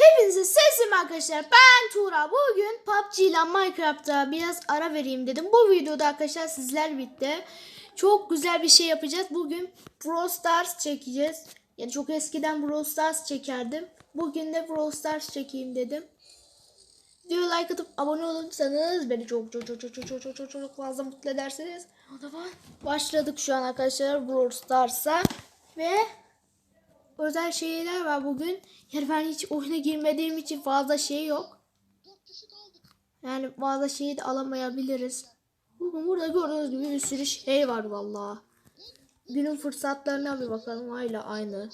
Hepinize sesim arkadaşlar. Ben Tuğra. Bugün PUBG ile Minecraft'ta biraz ara vereyim dedim. Bu videoda arkadaşlar sizler birlikte çok güzel bir şey yapacağız. Bugün Brawl Stars çekeceğiz. Yani çok eskiden Brawl Stars çekerdim. Bugün de Brawl Stars çekeyim dedim. Videoya like atıp abone olursanız beni çok çok çok çok çok çok çok çok çok fazla mutlu edersiniz. O zaman başladık şu an arkadaşlar Brawl Stars'a ve özel şeyler var bugün. Yani ben hiç oyuna girmediğim için fazla şey yok. Yani bazı şeyi de alamayabiliriz. Bugün burada gördüğünüz gibi bir sürü şey var vallahi. Günün fırsatlarına bir bakalım. Hala aynı.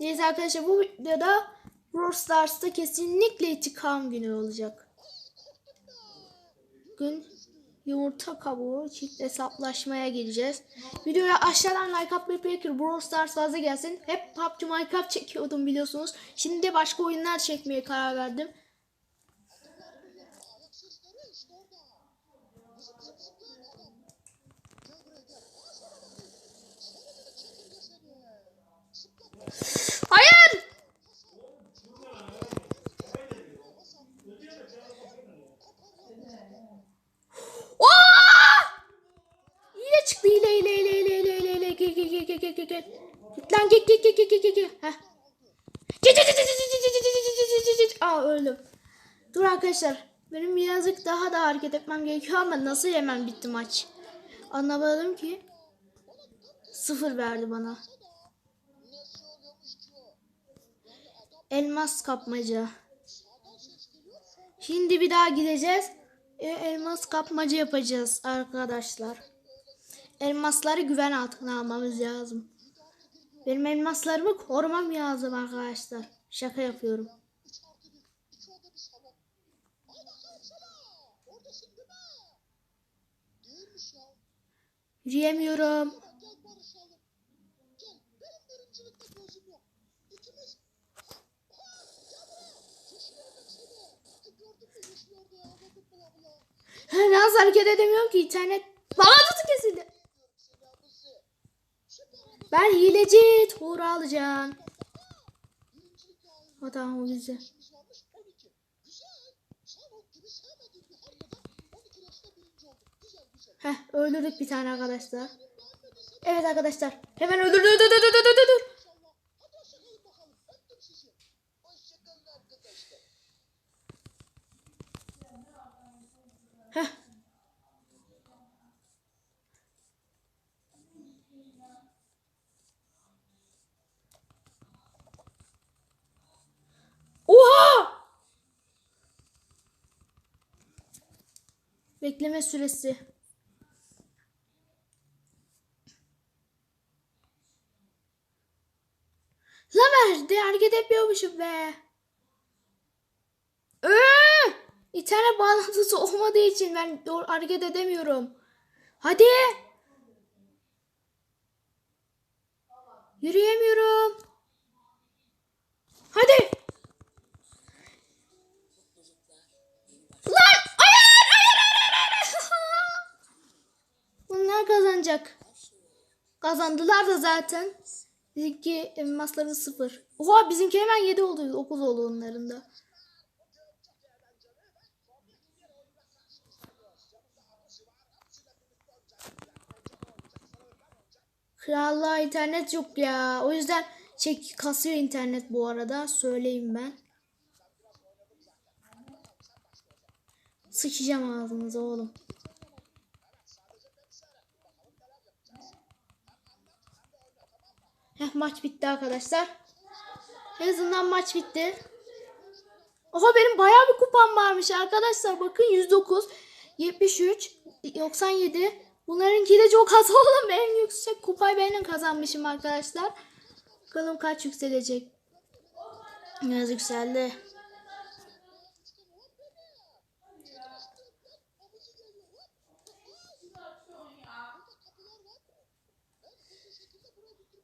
Neyse arkadaşlar bu videoda Brawl Stars'ta kesinlikle intikam günü olacak. Bugün yumurta kabuğu çift hesaplaşmaya gireceğiz. Videoya aşağıdan like atmayı bırakır. Brawl Stars fazla gelsin. Hep PUBG Minecraft çekiyordum biliyorsunuz. Şimdi de başka oyunlar çekmeye karar verdim. Öldüm. Dur arkadaşlar. Benim birazcık daha da hareket etmem gerekiyor ama nasıl hemen bitti maç? Anlamadım ki. Sıfır verdi bana. Elmas kapmaca. Şimdi bir daha gideceğiz. E, elmas kapmaca yapacağız arkadaşlar. Elmasları güven altına almamız lazım. Benim elmaslarımı korumam lazım arkadaşlar. Şaka yapıyorum. Yürüyemiyorum. Nasıl hareket edemiyorum ki internet bağlantısı kesildi. Ben hileci Tuğra alacağım. O o güzel. Heh öldürdük bir tane arkadaşlar. Evet arkadaşlar. Hemen öldür dur dur dur dur. Heh. Oha! Bekleme süresi. La verdi hareket yapıyormuşum be. Ee, İnternet bağlantısı olmadığı için ben doğru hareket edemiyorum. Hadi. Yürüyemiyorum. Hadi. Lan! Hayır! Hayır! hayır, hayır. Bunlar kazanacak. Kazandılar da zaten. Bizimki elmasları sıfır. Oha bizimki hemen 7 oldu. 9 oldu onların da. Krallığa internet yok ya. O yüzden çek kasıyor internet bu arada. Söyleyeyim ben. Sıçacağım ağzınıza oğlum. Heh, maç bitti arkadaşlar. En azından maç bitti. Oha benim bayağı bir kupam varmış arkadaşlar. Bakın 109, 73, 97. Bunlarınki de çok az oğlum. En yüksek kupayı benim kazanmışım arkadaşlar. Bakalım kaç yükselecek. Biraz yükseldi.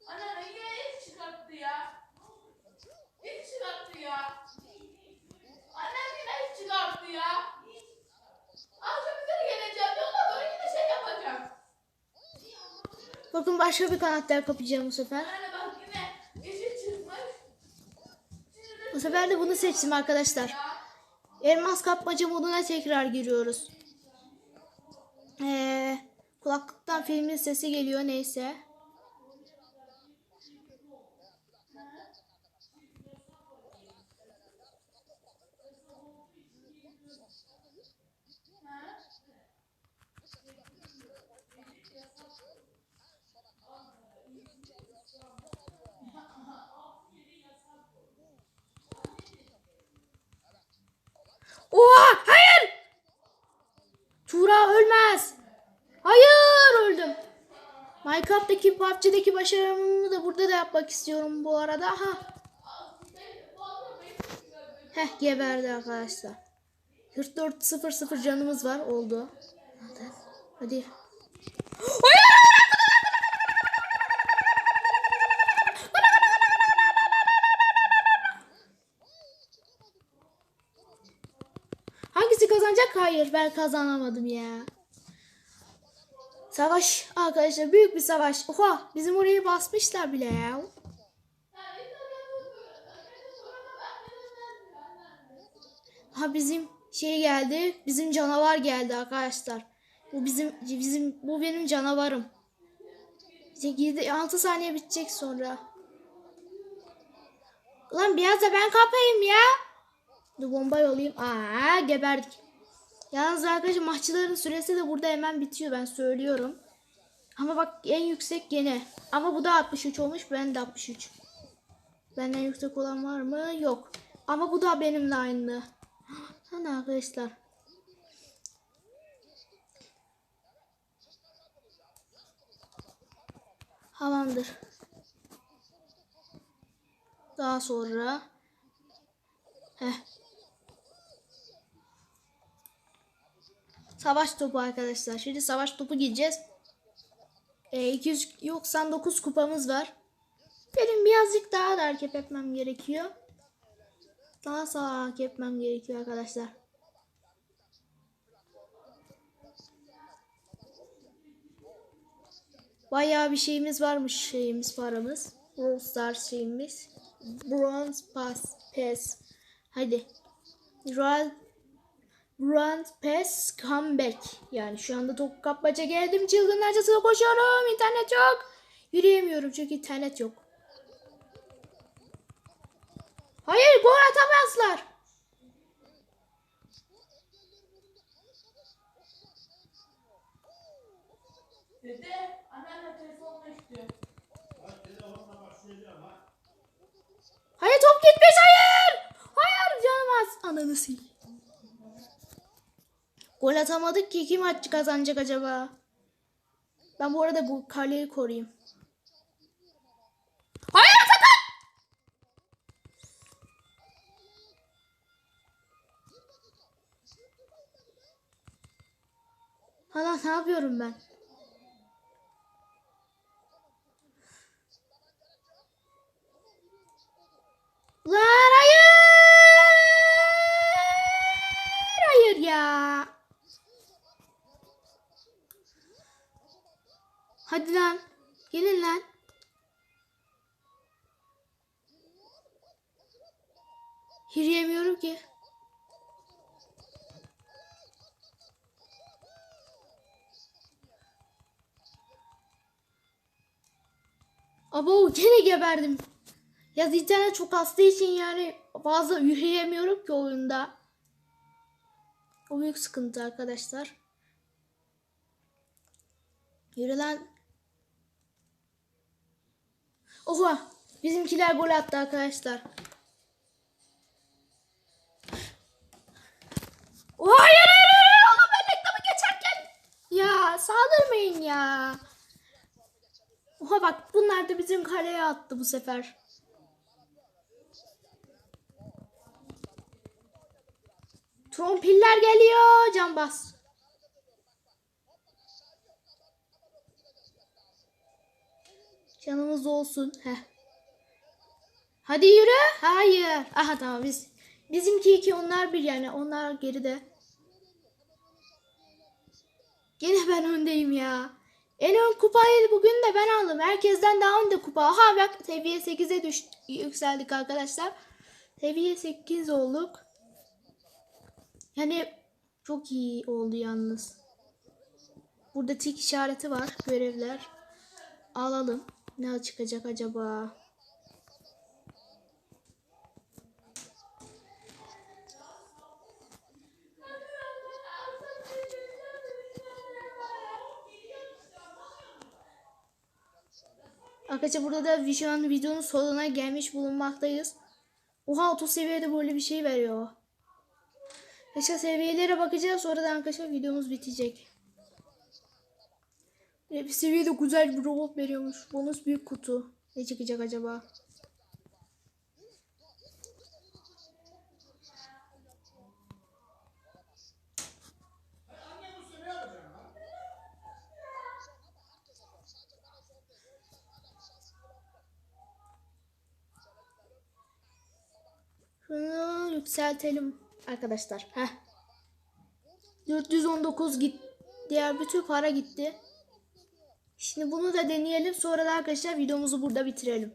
Ana yine et çıkarttı ya. Et çıkarttı ya. Annem yine et çıkarttı ya. Akşam üzeri geleceğim. Yolda böyle yine şey yapacağım. Bakın başka bir karakter kapacağım bu sefer. Anne bak yine yeşil çıkmış. Sinirli Bu sefer de bunu seçtim arkadaşlar. Elmas kapmaca moduna tekrar giriyoruz. Ee, kulaklıktan filmin sesi geliyor neyse. Oha hayır. Tura ölmez. Hayır öldüm. Minecraft'taki PUBG'deki başarımı da burada da yapmak istiyorum bu arada. Ha. Heh geberdi arkadaşlar. 44 0 0 canımız var oldu. Hadi. Hadi. Kazanacak? Hayır ben kazanamadım ya. Savaş arkadaşlar büyük bir savaş. Oha bizim orayı basmışlar bile ya. Ha bizim şey geldi. Bizim canavar geldi arkadaşlar. Bu bizim bizim bu benim canavarım. 6 saniye bitecek sonra. Ulan biraz da ben kapayım ya. Dur bomba yollayayım. Aa geberdik. Yalnız arkadaşlar maççıların süresi de burada hemen bitiyor ben söylüyorum. Ama bak en yüksek gene. Ama bu da 63 olmuş ben de 63. Benden yüksek olan var mı? Yok. Ama bu da benimle aynı. Hani arkadaşlar. Tamamdır. Daha sonra Heh. Savaş topu arkadaşlar. Şimdi savaş topu gideceğiz. E, 299 kupamız var. Benim birazcık daha da hareket etmem gerekiyor. Daha sağ hareket etmem gerekiyor arkadaşlar. Bayağı bir şeyimiz varmış şeyimiz paramız. Brawl Stars şeyimiz. Bronze Pass. Pass. Hadi. Royal Bronze Pass Comeback. Yani şu anda top kapmaca geldim. Çılgınlarcasına koşuyorum. İnternet yok. Yürüyemiyorum çünkü internet yok. Hayır gol atamazlar. Dede, anneanne telefonla istiyor. Hayır top gitmiş hayır. Hayır canım az. Ananı sil. Gol atamadık ki kim maç kazanacak acaba? Ben bu arada bu kaleyi koruyayım. Hayır Atakan! Hala ne yapıyorum ben? Yürüyemiyorum ki. Abo gene geberdim. Ya internet çok hasta için yani fazla yürüyemiyorum ki oyunda. O büyük sıkıntı arkadaşlar. Yürü lan. Oha. Bizimkiler gol attı arkadaşlar. Hayır hayır hayır. Oğlum ben reklamı geçerken. Ya saldırmayın ya. Oha bak bunlar da bizim kaleye attı bu sefer. Trompiller geliyor. Can. Canımız olsun. Heh. Hadi yürü. Hayır. Aha tamam biz. Bizimki iki onlar bir yani. Onlar geride. Gene ben öndeyim ya. En ön kupayı bugün de ben aldım. Herkesten daha önde kupa. Aha bak seviye 8'e düş yükseldik arkadaşlar. Seviye 8 olduk. Yani çok iyi oldu yalnız. Burada tik işareti var. Görevler. Alalım. Ne çıkacak acaba? Arkadaşlar burada da an videonun sonuna gelmiş bulunmaktayız. Oha 30 seviyede böyle bir şey veriyor. Arkadaşlar seviyelere bakacağız. Sonra da arkadaşlar videomuz bitecek. Bir seviyede güzel bir robot veriyormuş. Bonus büyük kutu. Ne çıkacak acaba? Yükseltelim arkadaşlar. Heh. 419 git. Diğer bütün para gitti. Şimdi bunu da deneyelim. Sonra da arkadaşlar videomuzu burada bitirelim.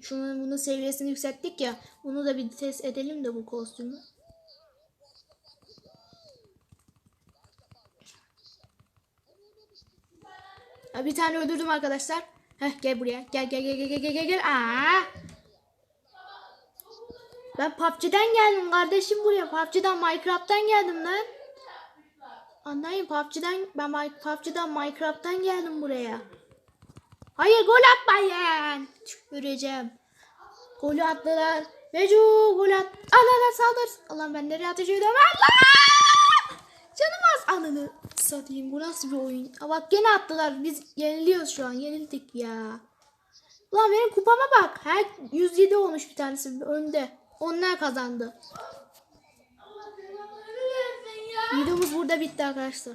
Şunun bunun seviyesini yükselttik ya. Bunu da bir test edelim de bu kostümü. Bir tane öldürdüm arkadaşlar. Heh gel buraya. Gel gel gel gel gel gel gel. Aa! Ben PUBG'den geldim kardeşim buraya. PUBG'den Minecraft'tan geldim lan. Anlayın PUBG'den ben PUBG'den Minecraft'tan geldim buraya. Hayır gol atmayın. Tüküreceğim. Golü attılar. Mecu gol at. Allah Allah saldır. Allah ben nereye ediyorum? Allah! Canım az anını satayım. Bu nasıl bir oyun? Aa, bak gene attılar. Biz yeniliyoruz şu an. Yenildik ya. Ulan benim kupama bak. Her 107 olmuş bir tanesi önde. Onlar kazandı. Videomuz burada bitti arkadaşlar.